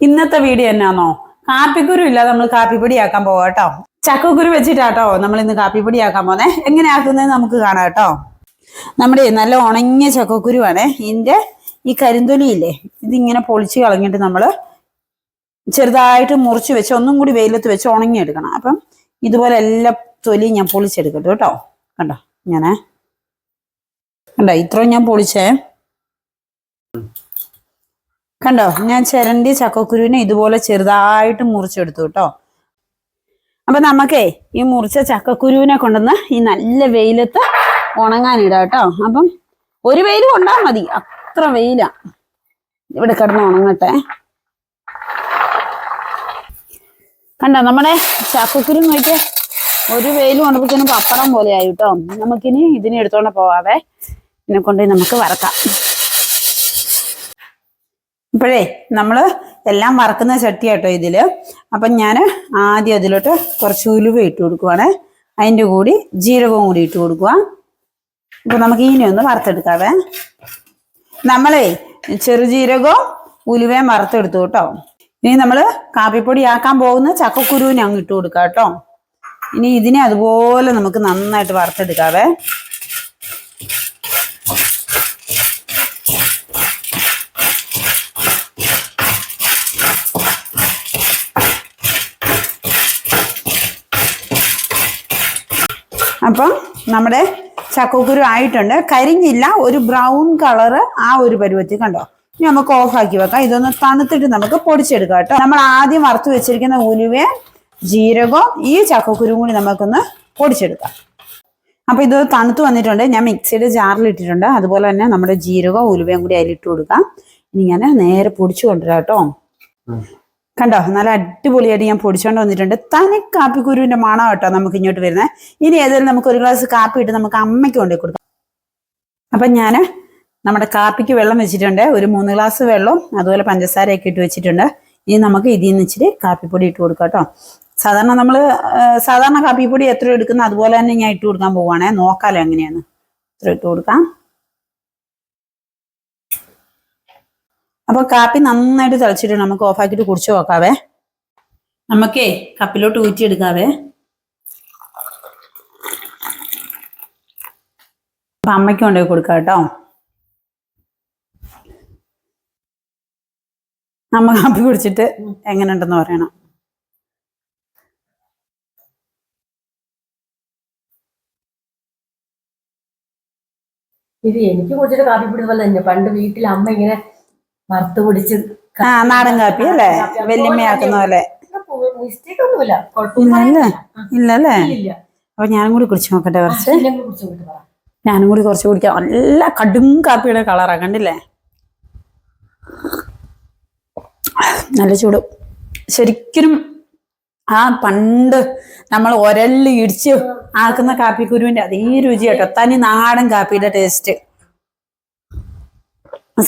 ഇന്നത്തെ വീഡിയോ എന്നാന്നോ? കാപ്പിക്കുരു ഇല്ല നമ്മൾ കാപ്പിപ്പൊടി ആക്കാൻ പോവാ കേട്ടോ. ചക്കക്കുരു വെച്ചിട്ടാട്ടോ നമ്മൾ ഇന്ന് കാപ്പിപ്പൊടി ആക്കാൻ പോന്നെ. എങ്ങനെ ആക്കുന്നത് നമുക്ക് കാണാം കേട്ടോ. നമ്മുടെ നല്ല ഉണങ്ങിയ ചക്കക്കുരുവാണേ. ഇതിന്റെ ഈ കരിന്തൊലിയില്ലേ ഇതിങ്ങനെ പൊളിച്ച് കളഞ്ഞിട്ട് നമ്മൾ ചെറുതായിട്ട് മുറിച്ച് വെച്ച് ഒന്നും കൂടി വെയിലത്ത് വെച്ച് ഉണങ്ങിയെടുക്കണം. അപ്പം ഇതുപോലെ എല്ലാ തൊലിയും ഞാൻ പൊളിച്ചെടുക്കട്ടെ കേട്ടോ. കണ്ടോ? ഞാനേ. കണ്ടോ? ഇത്രയും ഞാൻ പൊളിച്ചേ. കണ്ടോ? ഞാൻ ചിരണ്ടി ചക്കക്കുരുവിനെ ഇതുപോലെ ചെറുതായിട്ട് മുറിച്ചെടുത്തു കേട്ടോ. അപ്പൊ നമുക്കേ ഈ മുറിച്ച ചക്കക്കുരുവിനെ കൊണ്ടുവന്ന് ഈ നല്ല വെയിലത്ത് ഉണങ്ങാനിടാം കേട്ടോ. അപ്പം ഒരു വെയിൽ കൊണ്ടാ മതി. അത്ര വെയിലാ. ഇവിടെ കിടന്ന് ഉണങ്ങട്ടെ. കണ്ടോ? നമ്മുടെ ചക്കക്കുരു നോക്കിയ ഒരു വെയിൽ കൊണ്ടപ്പോഴത്തേനും പപ്പടം പോലെ ആയിട്ടോ നമുക്കിനി ഇതിനെ എടുത്തോണ്ട് പോവാവേ. ഇതിനെ കൊണ്ട് നമുക്ക് വറക്കാം. ഇപ്പോഴേ നമ്മൾ എല്ലാം വറക്കുന്ന ചട്ടിയാട്ടോ ഇതിൽ അപ്പം ഞാൻ ആദ്യം അതിലോട്ട് കുറച്ച് ഉലുവ ഇട്ട് കൊടുക്കുവാണ്. അതിന്റെ കൂടി ജീരകവും കൂടി ഇട്ട് കൊടുക്കുക അപ്പം നമുക്ക് ഇനി ഒന്ന് വറുത്തെടുക്കാവേ. നമ്മളേ ചെറുജീരകവും ഉലുവയും വറുത്തെടുത്തു കേട്ടോ. ഇനി നമ്മൾ കാപ്പിപ്പൊടി ആക്കാൻ പോകുന്ന ചക്കക്കുരുവിനെ അങ്ങ് ഇട്ട് കൊടുക്കാം കേട്ടോ ഇനി ഇതിനെ അതുപോലെ നമുക്ക് നന്നായിട്ട് വറുത്തെടുക്കാവേ. അപ്പം നമ്മുടെ ചക്കക്കുരു ആയിട്ടുണ്ട്. കരിഞ്ഞില്ല ഒരു ബ്രൗൺ കളറ് ആ ഒരു പരുവത്തിൽ കണ്ടോ? ഇനി നമുക്ക് ഓഫാക്കി വെക്കാം. ഇതൊന്ന് തണുത്തിട്ട് നമുക്ക് പൊടിച്ചെടുക്കാം കേട്ടോ. നമ്മൾ ആദ്യം വറുത്ത് വെച്ചിരിക്കുന്ന ഉലുവ ജീരകവും ഈ ചക്കക്കുരും കൂടി നമുക്കൊന്ന് പൊടിച്ചെടുക്കാം. അപ്പൊ ഇത് തണുത്ത് വന്നിട്ടുണ്ട്. ഞാൻ മിക്സിയുടെ ജാറിൽ ഇട്ടിട്ടുണ്ട്. അതുപോലെ തന്നെ നമ്മുടെ ജീരകവും ഉലുവയും കൂടി അതിലിട്ട് കൊടുക്കാം. ഇനി ഞാൻ നേരെ പൊടിച്ചു കൊണ്ടുവരാം കേട്ടോ. കണ്ടോ? നല്ല അടിപൊളിയായിട്ട് ഞാൻ പൊടിച്ചോണ്ട് വന്നിട്ടുണ്ട്. തനി കാപ്പിക്കുരുവിന്റെ മണം കേട്ടോ നമുക്ക് ഇങ്ങോട്ട് വരുന്നത് ഇനി ഏതായാലും നമുക്ക് ഒരു ഗ്ലാസ് കാപ്പി ഇട്ട് നമുക്ക് അമ്മയ്ക്ക് കൊണ്ടു കൊടുക്കാം. അപ്പൊ ഞാൻ നമ്മുടെ കാപ്പിക്ക് വെള്ളം വെച്ചിട്ടുണ്ട്. ഒരു മൂന്ന് ഗ്ലാസ് വെള്ളവും അതുപോലെ പഞ്ചസാരയൊക്കെ ഇട്ട് വെച്ചിട്ടുണ്ട്. ഇനി നമുക്ക് ഇതിൽ നിന്ന് ഇച്ചിരി കാപ്പിപ്പൊടി ഇട്ട് കൊടുക്കാം കേട്ടോ. സാധാരണ നമ്മൾ സാധാരണ കാപ്പിപ്പൊടി എത്ര എടുക്കുന്ന അതുപോലെ തന്നെ ഞാൻ ഇട്ട് കൊടുക്കാൻ പോവുകയാണെ നോക്കാലോ എങ്ങനെയാണ്. ഇത്ര ഇട്ട് കൊടുക്കാം. അപ്പൊ കാപ്പി നന്നായിട്ട് തിളച്ചിട്ട് നമുക്ക് ഓഫാക്കിയിട്ട് കുടിച്ചു നോക്കാവേ. നമുക്കേ കപ്പിലോട്ട് ഊറ്റിയെടുക്കാവേ. അപ്പൊ അമ്മയ്ക്ക് കൊണ്ടുപോയി കൊടുക്കാം കേട്ടോ. അമ്മ കാപ്പി കുടിച്ചിട്ട് എങ്ങനെയുണ്ടെന്ന് പറയണം. ഇത് എനിക്ക് കുടിച്ചിട്ട് കാപ്പി പിടിച്ച പോലെ തന്നെ. പണ്ട് വീട്ടിൽ അമ്മ ഇങ്ങനെ വറുത്ത് പൊടിച്ച് ആ നാടൻ കാപ്പി അല്ലേ? വെല്ലുമ്മയാക്കുന്ന പോലെ. മിസ്റ്റേക്ക് ഒന്നുമില്ല. ഇല്ലല്ലേ? ഇല്ലല്ലേ? അപ്പൊ ഞാനും കൂടി കുടിച്ചു നോക്കട്ടെ കുറച്ച്. ഞാനും കൂടി കുറച്ച് കുടിക്കാം. നല്ല കടും കാപ്പിയുടെ കളറാ കണ്ടില്ലേ? നല്ല ചൂട്. ശരിക്കും ആ പണ്ട് നമ്മൾ ഒരൽ ഇടിച്ച് ആക്കുന്ന കാപ്പി കാപ്പിക്കുരുവിന്റെ അതേ രുചി കേട്ടോ തനി നാടൻ കാപ്പിയുടെ ടേസ്റ്റ്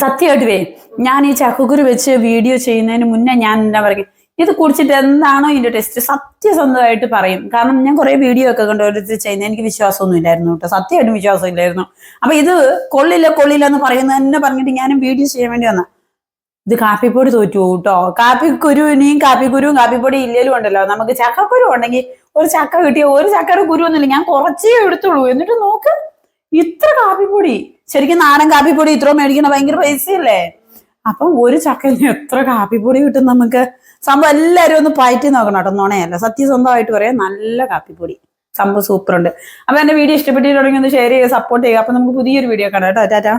സത്യമായിട്ട് വേ ഞാൻ ഈ ചക്കക്കുരു വെച്ച് വീഡിയോ ചെയ്യുന്നതിന് മുന്നേ ഞാൻ എന്താ പറയുക ഇത് കുടിച്ചിട്ട് എന്താണോ ഇതിന്റെ ടെസ്റ്റ് സത്യസന്ധമായിട്ട് പറയും. കാരണം ഞാൻ കുറെ വീഡിയോ ഒക്കെ കണ്ടു ഓരോരുത്തർ ചെയ്യുന്ന എനിക്ക് വിശ്വാസമൊന്നും ഇല്ലായിരുന്നു കേട്ടോ. സത്യമായിട്ടും വിശ്വാസം ഇല്ലായിരുന്നു അപ്പൊ ഇത് കൊള്ളില്ല കൊള്ളില്ല എന്ന് പറയുന്നത് തന്നെ പറഞ്ഞിട്ട് ഞാനും വീഡിയോ ചെയ്യാൻ വേണ്ടി വന്ന. ഇത് കാപ്പിപ്പൊടി തോറ്റു കേട്ടോ. കാപ്പിക്കുരുവിനെയും കാപ്പിക്കുരുവും കാപ്പിപ്പൊടി ഇല്ലേലും ഉണ്ടല്ലോ. നമുക്ക് ചക്കക്കുരു ഉണ്ടെങ്കിൽ ഒരു ചക്ക കിട്ടിയ ഒരു ചക്കയുടെ കുരു ഒന്നുമില്ല. ഞാൻ കുറച്ചേ എടുത്തുള്ളൂ. എന്നിട്ട് നോക്ക് ഇത്ര കാപ്പിപ്പൊടി. ശരിക്കും നാടൻ കാപ്പിപ്പൊടി ഇത്ര മേടിക്കണ ഭയങ്കര പൈസയല്ലേ? അപ്പം ഒരു ചക്കയിൽ എത്ര കാപ്പിപ്പൊടി കിട്ടും നമുക്ക്? സംഭവം എല്ലാവരും ഒന്ന് പയറ്റി നോക്കണം കേട്ടോ നുണയല്ല. സത്യസന്ധമായിട്ട് പറയാം നല്ല കാപ്പിപ്പൊടി. സംഭവം സൂപ്പർ ഉണ്ട്. അപ്പൊ എന്റെ വീഡിയോ ഇഷ്ടപ്പെട്ടിട്ടുണ്ടെങ്കിൽ ഒന്ന് ഷെയർ ചെയ്യുക സപ്പോർട്ട് ചെയ്യുക. അപ്പൊ നമുക്ക് പുതിയൊരു വീഡിയോ കാണാം കേട്ടോ. ടാറ്റാ.